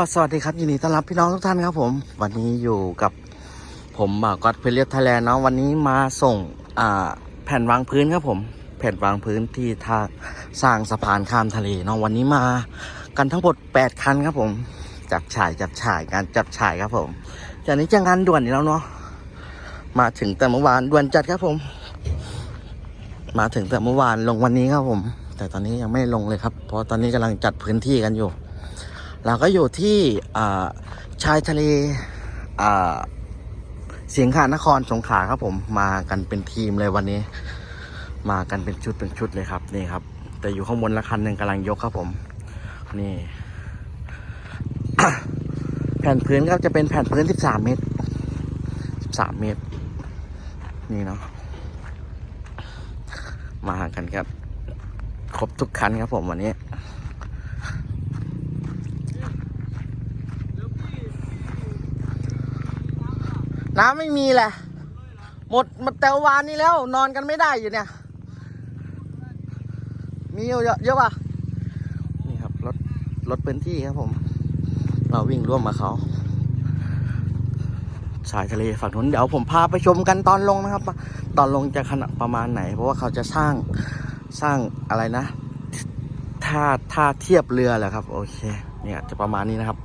็สวัสดีครับยินดีต้อนรับพี่น้องทุกท่านครับผม วันนี้อยู่กับผมก็อดเพลียไทยแลนด์เนาะวันนี้มาส่งแผ่นวางพื้นครับผม แผ่นวางพื้นที่ท่าสร้างสะพานข้ามทะเลเนาะวันนี้มากันทั้งหมด 8 คันครับผม จับฉ่ายจับฉ่ายการจับฉ่ายครับผมจากนี้จะงานด่วนอีกแล้วเนาะมาถึงแต่เมื่อวานด่วนจัดครับผม มาถึงแต่เมื่อวานลงวันนี้ครับผม แต่ตอนนี้ยังไม่ลงเลยครับ เพราะตอนนี้กำลังจัดพื้นที่กันอยู่ เราก็อยู่ที่ชายทะเลเสียงขานครสงขลาครับผมมากันเป็นทีมเลยวันนี้ มากันเป็นชุดเป็นชุดเลยครับนี่ครับ แต่อยู่ข้างบนละคันหนึ่งกำลังยกครับผม นี่ แผ่นพื้นก็จะเป็นแผ่นพื้น 13 เมตร 13 เมตร นี่เนาะมากันครับ ครบทุกคันครับผมวันนี้ น้ำไม่มีแหละ หมดหมดแต่วานนี้แล้ว นอนกันไม่ได้อยู่เนี่ย มีเยอะเยอะป่ะ นี่ครับรถรถพื้นที่ครับผม เราวิ่งร่วมมาเขาชายทะเลฝั่งนู้นเดี๋ยวผมพาไปชมกันตอนลงนะครับ ตอนลงจะขนาดประมาณไหน เพราะว่าเขาจะสร้างสร้างอะไรนะท่าท่าเทียบเรือแหละครับ โอเค เนี่ยจะประมาณนี้นะครับ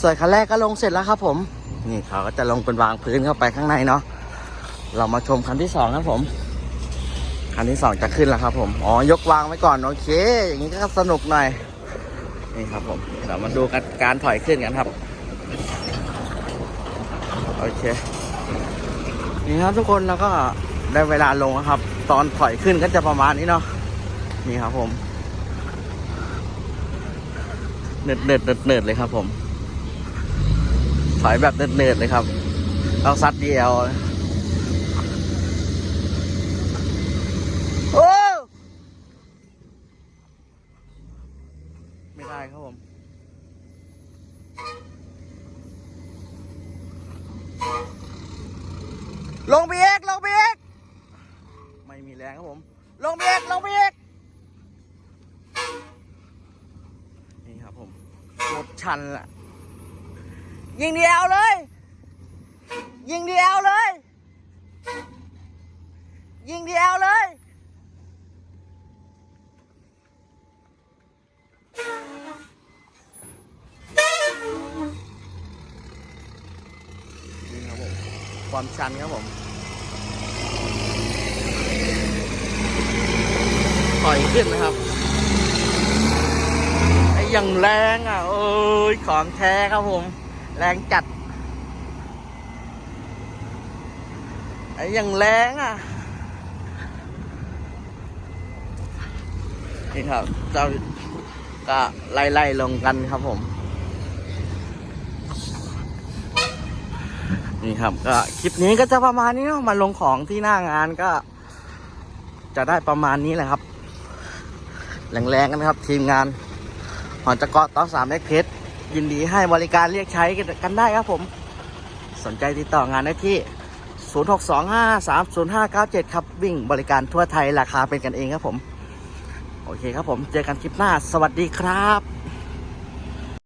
ส่วนคันแรกก็ลงเสร็จแล้วครับผม นี่เขาก็จะลงเป็นวางพื้นเข้าไปข้างในเนาะเรามาชมคันที่สองครับผม คันที่สองจะขึ้นแล้วครับ ผมอ๋อยกวางไว้ก่อนโอเค อย่างนี้ก็สนุกหน่อยนี่ครับผมเดี๋ยวมาดูกันการถอยขึ้นกันครับโอเคนี่ครับทุกคนแล้วก็ได้เวลาลงครับ ตอนถอยขึ้นก็จะประมาณนี้เนาะนี่ครับผมเนิดเนิดเนิดเนิดเลยครับผม ถอยแบบเนิดๆเลยครับต้องซัดเดียวโอ้ไม่ได้ครับผมลงไปเอกลงไปเอกไม่มีแรงครับผม ลงไปเอกลงไปเอกนี่ครับผมหมดชันละ ยิงเดียวเลย ยิงเดียวเลย ยิงเดียวเลย นี่ครับผม ความชันครับผมถอยขึ้นนะครับไอ้อย่างแรงอะโอ้ย ของแท้ครับผม แรงจัดไอ้ย่างแรงอะ นี่ครับเจ้าก็ไล่ๆลงกันครับผม นี่ครับก็คลิปนี้ก็จะประมาณนี้เนาะมาลงของที่หน้างานก็ จะได้ประมาณนี้แหละครับ แรงๆกันครับ ทีมงานหอนจะเกาะต่อสามเอ็กเพชร ยินดีให้บริการเรียกใช้กันได้ครับผม สนใจติดต่องานได้ที่ 0625305597 ครับ วิ่งบริการทั่วไทยราคาเป็นกันเองครับผม โอเคครับผม เจอกันคลิปหน้า สวัสดีครับ